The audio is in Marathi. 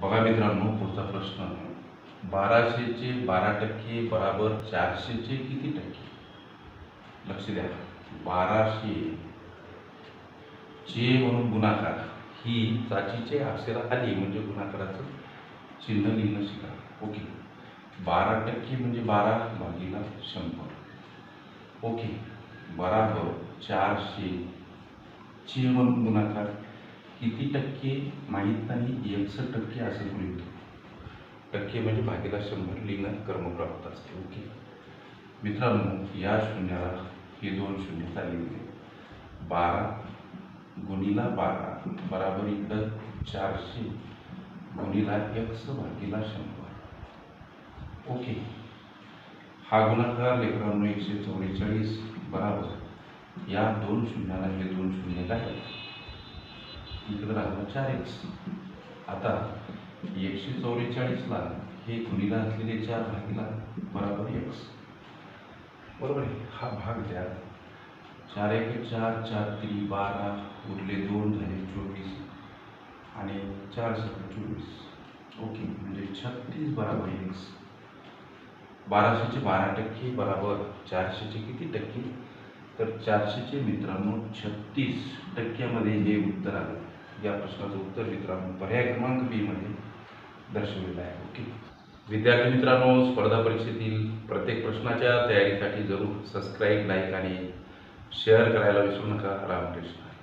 बघा मित्रांनो पुढचा प्रश्न. बाराशेचे बारा टक्के बराबर चारशेचे किती टक्के? लक्ष द्या. बाराशे चे म्हणून गुणाकार. ही चाचीचे अक्षर आली म्हणजे गुणाकाराचं चिन्ह लिहिणं शिका. ओके. बारा टक्के म्हणजे बारा भागीला शंभर. ओके. बराबर चारशे चे म्हणून गुणाकार. किती टक्के माहीत नाही एकसष्ट टक्के असं गृहीत टक्के म्हणजे भागीला शंभर लिंग कर्मप्राप्त असते ओके? मित्रांनो या शून्याला हे दोन शून्य चालले बारा गुणीला बारा बराबर इकडं चारशे गुणीला एक्स भागीला शंभर. ओके? हा गुणाकार लेकरांनो एकशे चौवेचाळीस बराबर. या दोन शून्याला हे दोन शून्य काय इकडं राहिलं चार एक्स आता एकशे चौवेचाळीसला हे गुणीला असलेले चार भागीला बराबर एक्स. बरोबर आहे. हा भाग द्या. चार एक चार चार तीन बारा उरले दोन झाले चोवीस. आणि चार सहा चोवीस. ओके. म्हणजे छत्तीस बराबर एक्स. बाराशेचे बारा टक्के बराबर चारशेचे किती टक्के? तर चारशेचे मित्रांनो छत्तीस टक्क्यामध्ये हे उत्तर आलं. या प्रश्नाचं उत्तर मित्रांनो पर्याय क्रमांक बी मध्ये दर्शवलेलं आहे. ओके? विद्यार्थी मित्रांनो स्पर्धा परीक्षेतील प्रत्येक प्रश्नाच्या तयारीसाठी जरूर सबस्क्राईब लाईक आणि शेअर करायला विसरू नका. रामकृष्ण